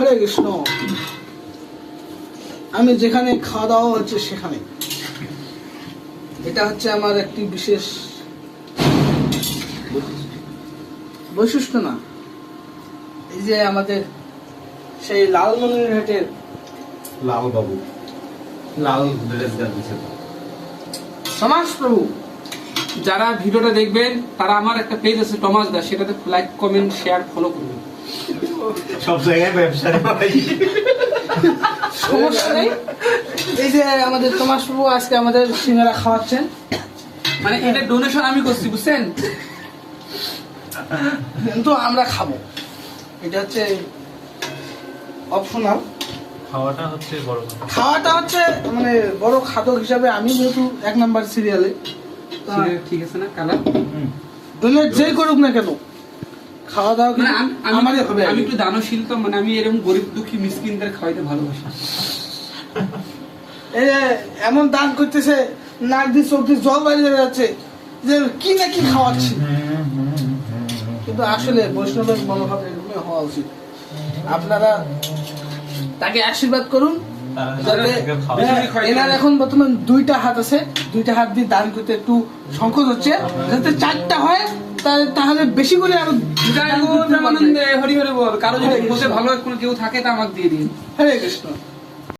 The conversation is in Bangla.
হরে কৃষ্ণ। আমি যেখানে খাওয়া দাওয়া হচ্ছে সেখানে। এটা হচ্ছে আমার একটি বিশেষ বৈশিষ্ট্য না। এই যে আমাদের সেই লালমনিরহাটের লাল বাবু লাল ড্রেস সমাজ প্রভু যারা ভিডিওটা দেখবেন তারা আমার একটা পেজ আছে টমাস দা সেটাতে লাইক কমেন্ট শেয়ার ফলো করবেন। সব জায়গায় ব্যবসা ভাই। সমস্যা নেই। এই যে আমাদের তোমাস প্রভু আজকে আমাদের সিঙ্গারা খাওয়াচ্ছেন। মানে এটা ডোনেশন আমি করছি বুঝছেন? কিন্তু আমরা খাব। এটা হচ্ছে অপশনাল খাওয়াটা হচ্ছে বড় খাওয়াটা হচ্ছে মানে বড় খাদক হিসাবে আমি যেহেতু এক নাম্বার সিরিয়ালে ঠিক আছে না কালার? দুনিয়ার যেই করুক না কেন খাওয়া দাওয়া মানে কিন্তু আমি- আমি আমারই হবে আমি একটু দানশীল তো মানে আমি এরকম গরিব দুঃখী মিসকিনদের খাওয়াইতে ভালোবাসি। এই এমন দান করতেছে নাক দিয়ে চোখ দিয়ে জল বাইরে যাচ্ছে যে কি না কি খাওয়াচ্ছি। কিন্তু আসলে বৈষ্ণবের মনোভাব এরকমই হওয়া উচিত। আপনারা তাকে আশীর্বাদ করুন হ্যাঁ, এনার এখন বর্তমান দুইটা হাত আছে দুইটা হাত দিয়ে দান করতে একটু সংকোচ হচ্ছে যাতে চারটা হয় তাহলে বেশি করে আরও হরি হরি বল কারও যদি ভালো কোনো কেউ থাকে তা আমাকে দিয়ে দিন। হরে কৃষ্ণ।